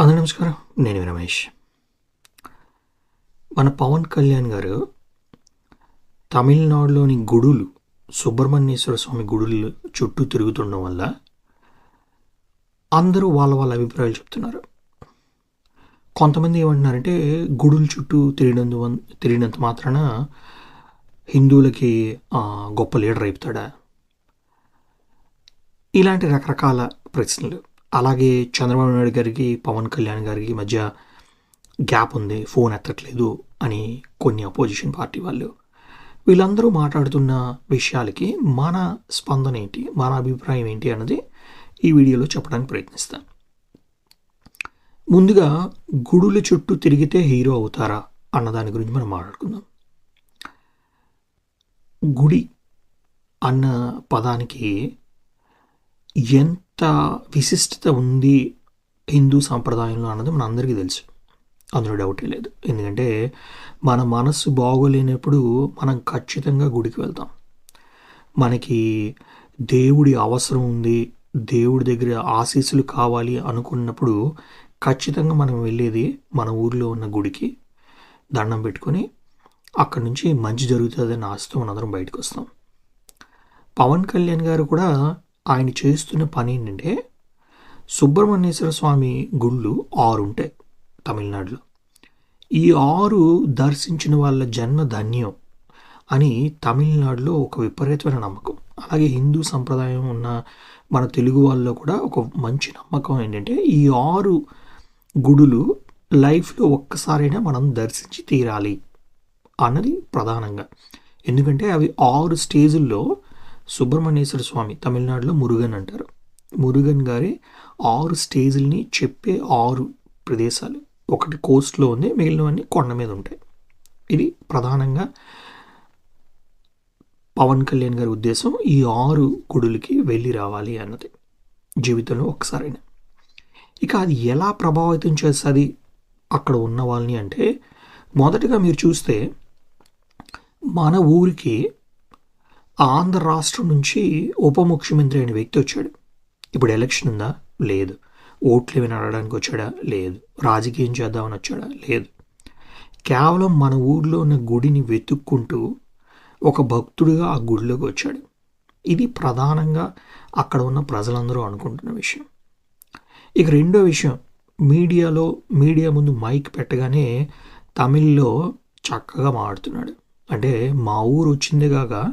అందరూ నమస్కారం. నేను రమేష్. మన పవన్ కళ్యాణ్ గారు తమిళనాడులోని గుడులు సుబ్రహ్మణ్యేశ్వర స్వామి గుడులు చుట్టూ తిరుగుతుండడం వల్ల అందరూ వాళ్ళ వాళ్ళ అభిప్రాయాలు చెప్తున్నారు. కొంతమంది ఏమంటున్నారంటే గుడుల చుట్టూ తిరిగినందు తిరిగినంత మాత్రాన హిందువులకి గొప్ప లీడర్ అయిపోతాడా? ఇలాంటి రకరకాల ప్రశ్నలు. అలాగే చంద్రబాబు నాయుడు గారికి పవన్ కళ్యాణ్ గారికి మధ్య గ్యాప్ ఉంది. ఫోన్ ఎత్తట్లేదు అని కొన్ని అపోజిషన్ పార్టీ వాళ్ళు. వీళ్ళందరూ మాట్లాడుతున్న విషయాలకి మన స్పందన ఏంటి మన అభిప్రాయం ఏంటి అన్నది ఈ వీడియోలో చెప్పడానికి ప్రయత్నిస్తాను ముందుగా గుడుల చుట్టూ తిరిగితే హీరో అవుతారా అన్న దాని గురించి మనం మాట్లాడుకుందాం. గుడి అన్న పదానికి ఎంత విశిష్టత ఉంది హిందూ సాంప్రదాయంలో అన్నది మన అందరికీ తెలుసు. అందులో డౌటే లేదు. ఎందుకంటే మన మనస్సు బాగోలేనప్పుడు మనం ఖచ్చితంగా గుడికి వెళ్తాం. మనకి దేవుడి అవసరం ఉంది దేవుడి దగ్గర ఆశీస్సులు కావాలి అనుకున్నప్పుడు ఖచ్చితంగా మనం వెళ్ళేది మన ఊర్లో ఉన్న గుడికి దండం పెట్టుకొని అక్కడి నుంచి మంచి జరుగుతుందని ఆశతో మనందరం బయటకు వస్తాం. పవన్ కళ్యాణ్ గారు కూడా ఆయన చేస్తున్న పని ఏంటంటే సుబ్రహ్మణ్యేశ్వర స్వామి గుళ్ళు ఆరు ఉంటాయి తమిళనాడులో. ఈ ఆరు దర్శించిన వాళ్ళ జన్మ ధన్యం అని తమిళనాడులో ఒక విపరీతమైన నమ్మకం. అలాగే హిందూ సంప్రదాయం ఉన్న మన తెలుగు వాళ్ళలో కూడా ఒక మంచి నమ్మకం ఏంటంటే ఈ ఆరు గుడులు లైఫ్లో ఒక్కసారైనా మనం దర్శించి తీరాలి అన్నది ప్రధానంగా. ఎందుకంటే అవి ఆరు స్టేజుల్లో సుబ్రహ్మణ్యేశ్వర స్వామి తమిళనాడులో మురుగన్ అంటారు. మురుగన్ గారి ఆరు స్టేజ్ని చెప్పే ఆరు ప్రదేశాలు. ఒకటి కోస్ట్లో ఉంది మిగిలినవన్నీ కొండ మీద ఉంటాయి. ఇది ప్రధానంగా పవన్ కళ్యాణ్ గారి ఉద్దేశం ఈ ఆరు గుడులకి వెళ్ళి రావాలి అన్నది. జీవితంలో ఒక్కసారైనా. ఇక అది ఎలా ప్రభావితం చేస్తుంది అక్కడ ఉన్న వాళ్ళని అంటే మొదటగా మీరు చూస్తే మన ఊరికి ఆంధ్ర రాష్ట్రం నుంచి ఉప ముఖ్యమంత్రి అయిన వ్యక్తి వచ్చాడు. ఇప్పుడు ఎలక్షన్ ఉందా? లేదు. ఓట్లు ఏమైనా అడగడానికి వచ్చాడా? లేదు. రాజకీయం చేద్దామని వచ్చాడా? లేదు. కేవలం మన ఊర్లో ఉన్న గుడిని వెతుక్కుంటూ ఒక భక్తుడిగా ఆ గుడిలోకి వచ్చాడు. ఇది ప్రధానంగా అక్కడ ఉన్న ప్రజలందరూ అనుకుంటున్న విషయం. ఇక రెండో విషయం మీడియాలో మీడియా ముందు మైక్ పెట్టగానే తమిళ్ళో చక్కగా మాడుతున్నాడు అంటే మా ఊరు వచ్చిందే కాక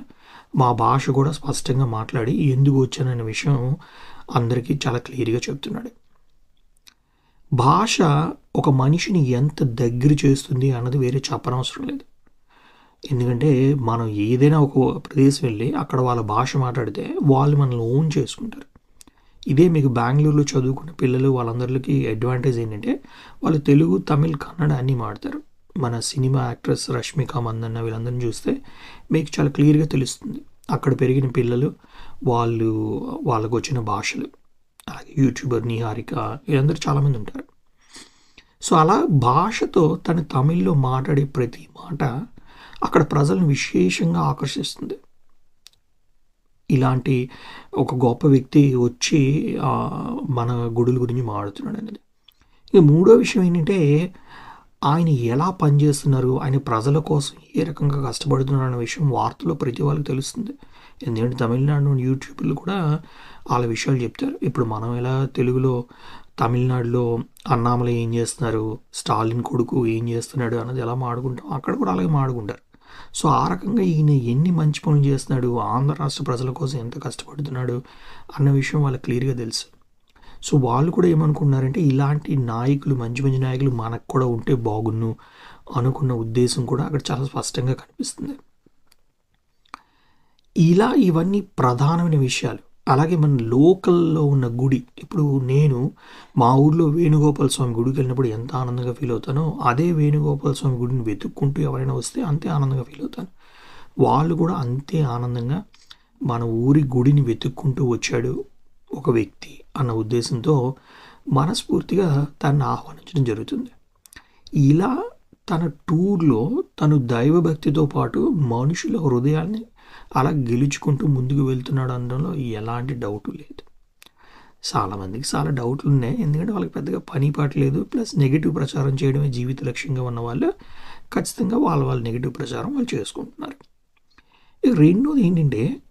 మా భాష కూడా స్పష్టంగా మాట్లాడి ఎందుకు వచ్చాననే విషయం అందరికీ చాలా క్లియర్గా చెప్తున్నాడు. భాష ఒక మనిషిని ఎంత దగ్గర చేస్తుంది అన్నది వేరే చెప్పనవసరం లేదు. ఎందుకంటే మనం ఏదైనా ఒక ప్రదేశం వెళ్ళి అక్కడ వాళ్ళ భాష మాట్లాడితే వాళ్ళు మనల్ని ఓన్ చేసుకుంటారు. ఇదే మీకు బెంగళూరులో చదువుకున్న పిల్లలు వాళ్ళందరికీ అడ్వాంటేజ్ ఏంటంటే వాళ్ళు తెలుగు తమిళ్ కన్నడ అన్నీ మాడతారు మన సినిమా యాక్ట్రెస్ రష్మిక మందన్న వీళ్ళందరిని చూస్తే మీకు చాలా క్లియర్గా తెలుస్తుంది. అక్కడ పెరిగిన పిల్లలు వాళ్ళు వాళ్ళకు వచ్చిన భాషలు అలాగే యూట్యూబర్ నిహారిక వీళ్ళందరూ చాలామంది ఉంటారు. సో అలా భాషతో తన తమిళ్ళో మాట్లాడే ప్రతి మాట అక్కడ ప్రజలను విశేషంగా ఆకర్షిస్తుంది. ఇలాంటి ఒక గొప్ప వ్యక్తి వచ్చి మన గుడుల గురించి మాట్లాడుతున్నాడు అనేది. ఇక మూడో విషయం ఏంటంటే ఆయన ఎలా పనిచేస్తున్నారు? ఆయన ప్రజల కోసం ఏ రకంగా కష్టపడుతున్నారు అనే విషయం వార్తలో ప్రతి వాళ్ళకి తెలుస్తుంది. ఎందుకంటే తమిళనాడు యూట్యూబ్లో కూడా వాళ్ళ విషయాలు చెప్తారు. ఇప్పుడు మనం ఎలా తెలుగులో తమిళనాడులో అన్నామలై ఏం చేస్తున్నారు? స్టాలిన్ కొడుకు ఏం చేస్తున్నాడు? అన్నది ఎలా మాడుకుంటాం అక్కడ కూడా అలాగే మాడుకుంటారు. సో ఆ రకంగా ఈయన ఎన్ని మంచి పనులు చేస్తున్నాడు? ఆంధ్ర రాష్ట్ర ప్రజల కోసం ఎంత కష్టపడుతున్నాడు? అన్న విషయం వాళ్ళకి క్లియర్గా తెలుసు. సో వాళ్ళు కూడా ఏమనుకున్నారంటే ఇలాంటి నాయకులు మంచి మంచి నాయకులు మనకు కూడా ఉంటే బాగున్ను అనుకున్న ఉద్దేశం కూడా అక్కడ చాలా స్పష్టంగా కనిపిస్తుంది. ఇలా ఇవన్నీ ప్రధానమైన విషయాలు. అలాగే మన లోకల్లో ఉన్న గుడి ఇప్పుడు నేను మా ఊర్లో వేణుగోపాల స్వామి గుడికి వెళ్ళినప్పుడు ఎంత ఆనందంగా ఫీల్ అవుతానో అదే వేణుగోపాల స్వామి గుడిని వెతుక్కుంటూ ఎవరైనా వస్తే అంతే ఆనందంగా ఫీల్ అవుతాను. వాళ్ళు కూడా అంతే ఆనందంగా మన ఊరి గుడిని వెతుక్కుంటూ వచ్చాడు ఒక వ్యక్తి. అన్న ఉద్దేశంతో మనస్ఫూర్తిగా తనను ఆహ్వానించడం జరుగుతుంది. ఇలా తన టూర్లో తను దైవభక్తితో పాటు మనుషుల హృదయాన్ని అలా గెలుచుకుంటూ ముందుకు వెళ్తున్నాడు అనడంలో ఎలాంటి డౌట్ లేదు. చాలామందికి చాలా డౌట్లు ఉన్నాయి. ఎందుకంటే వాళ్ళకి పెద్దగా పని పాట లేదు. ప్లస్ నెగిటివ్ ప్రచారం చేయడమే జీవిత లక్ష్యంగా ఉన్న వాళ్ళు ఖచ్చితంగా వాళ్ళ వాళ్ళ నెగిటివ్ ప్రచారం వాళ్ళు చేసుకుంటున్నారు. ఇక రెండోది ఏంటంటే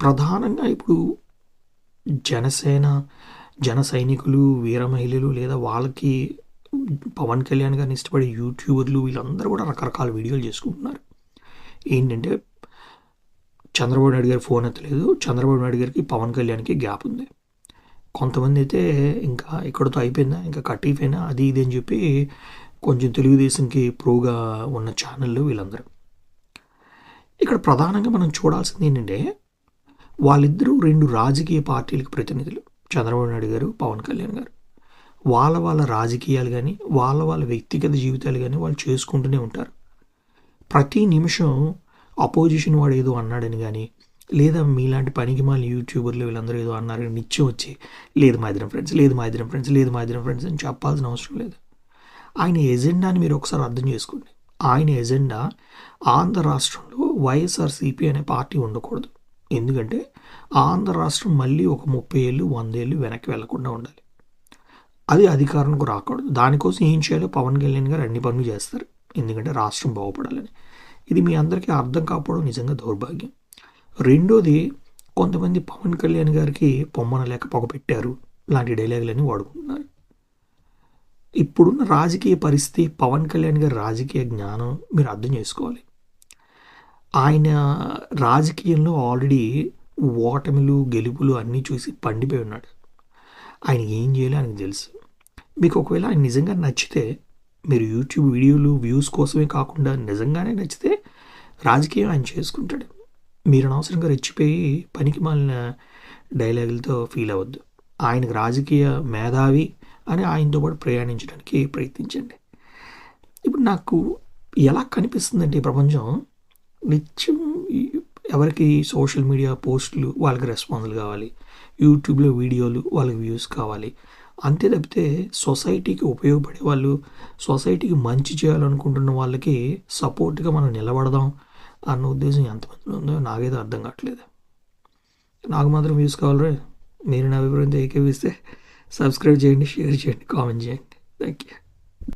ప్రధానంగా ఇప్పుడు జనసేన జన సైనికులు వీర మహిళలు లేదా వాళ్ళకి పవన్ కళ్యాణ్ గారిని ఇష్టపడే యూట్యూబర్లు వీళ్ళందరూ కూడా రకరకాల వీడియోలు చేసుకుంటున్నారు. ఏంటంటే చంద్రబాబు నాయుడు గారి ఫోన్ ఎత్తలేదు. చంద్రబాబు నాయుడు గారికి పవన్ కళ్యాణ్కి గ్యాప్ ఉంది. కొంతమంది అయితే ఇంకా ఇక్కడతో అయిపోయిందా? ఇంకా కట్ అయిపోయినా? అది ఇది అని చెప్పి కొంచెం తెలుగుదేశంకి ప్రోగా ఉన్న ఛానళ్ళు వీళ్ళందరూ. ఇక్కడ ప్రధానంగా మనం చూడాల్సింది ఏంటంటే వాళ్ళిద్దరూ రెండు రాజకీయ పార్టీలకు ప్రతినిధులు. చంద్రబాబు నాయుడు గారు పవన్ కళ్యాణ్ గారు. వాళ్ళ వాళ్ళ రాజకీయాలు కానీ వాళ్ళ వాళ్ళ వ్యక్తిగత జీవితాలు కానీ వాళ్ళు చేసుకుంటూనే ఉంటారు. ప్రతి నిమిషం అపోజిషన్ వాడు ఏదో అన్నాడని కానీ లేదా మీలాంటి పనికి మాలి యూట్యూబర్లు వీళ్ళందరూ ఏదో అన్నారని నిత్యం వచ్చి లేదు మా ఇద్దరం ఫ్రెండ్స్ లేదు మా ఇద్దరం ఫ్రెండ్స్ లేదు మా ఇద్దరం ఫ్రెండ్స్ అని చెప్పాల్సిన అవసరం లేదు. ఆయన ఎజెండాని మీరు ఒకసారి అర్థం చేసుకోండి. ఆయన ఎజెండా ఆంధ్ర రాష్ట్రంలో వైఎస్ఆర్సీపీ అనే పార్టీ ఉండకూడదు. ఎందుకంటే ఆంధ్ర రాష్ట్రం మళ్ళీ ఒక ముప్పై ఏళ్ళు వంద ఏళ్ళు వెనక్కి వెళ్ళకుండా ఉండాలి. అది అధికారంకు రాకూడదు. దానికోసం ఏం చేయాలో పవన్ కళ్యాణ్ గారు అన్ని పనులు చేస్తారు. ఎందుకంటే రాష్ట్రం బాగుపడాలని. ఇది మీ అందరికీ అర్థం కాకపోవడం నిజంగా దౌర్భాగ్యం. రెండోది కొంతమంది పవన్ కళ్యాణ్ గారికి పొమ్మన లేక పొగ పెట్టారు. లాంటి డైలాగులన్నీ వాడుకుంటున్నారు. ఇప్పుడున్న రాజకీయ పరిస్థితి పవన్ కళ్యాణ్ గారి రాజకీయ జ్ఞానం మీరు అర్థం చేసుకోవాలి. ఆయన రాజకీయంలో ఆల్రెడీ ఓటమిలు గెలుపులు అన్నీ చూసి పండిపోయి ఉన్నాడు. ఆయన ఏం చేయాలో ఆయనకు తెలుసు. మీకు ఒకవేళ ఆయన నిజంగా నచ్చితే మీరు యూట్యూబ్ వీడియోలు వ్యూస్ కోసమే కాకుండా నిజంగానే నచ్చితే రాజకీయం ఆయన చేసుకుంటాడు. మీరు అనవసరంగా రెచ్చిపోయి పనికి మాలిన డైలాగులతో ఫీల్ అవ్వద్దు. ఆయనకు రాజకీయ మేధావి అని ఆయనతో పాటు ప్రయాణించడానికి ప్రయత్నించండి. ఇప్పుడు నాకు ఎలా కనిపిస్తుందంటే ఈ ప్రపంచం నిత్యం ఎవరికి సోషల్ మీడియా పోస్టులు వాళ్ళకి రెస్పాన్స్లు కావాలి యూట్యూబ్లో వీడియోలు వాళ్ళకి వ్యూస్ కావాలి. అంతే తప్పితే సొసైటీకి ఉపయోగపడే వాళ్ళు సొసైటీకి మంచి చేయాలనుకుంటున్న వాళ్ళకి సపోర్ట్గా మనం నిలబడదాం అన్న ఉద్దేశం ఎంతమందిలో ఉందో నాకైతే అర్థం కావట్లేదు. నాకు మాత్రం వ్యూస్ కావాలరే? మీరు నా అభిప్రాయంతో ఏకేవిస్తే సబ్స్క్రైబ్ చేయండి షేర్ చేయండి కామెంట్ చేయండి. Thank you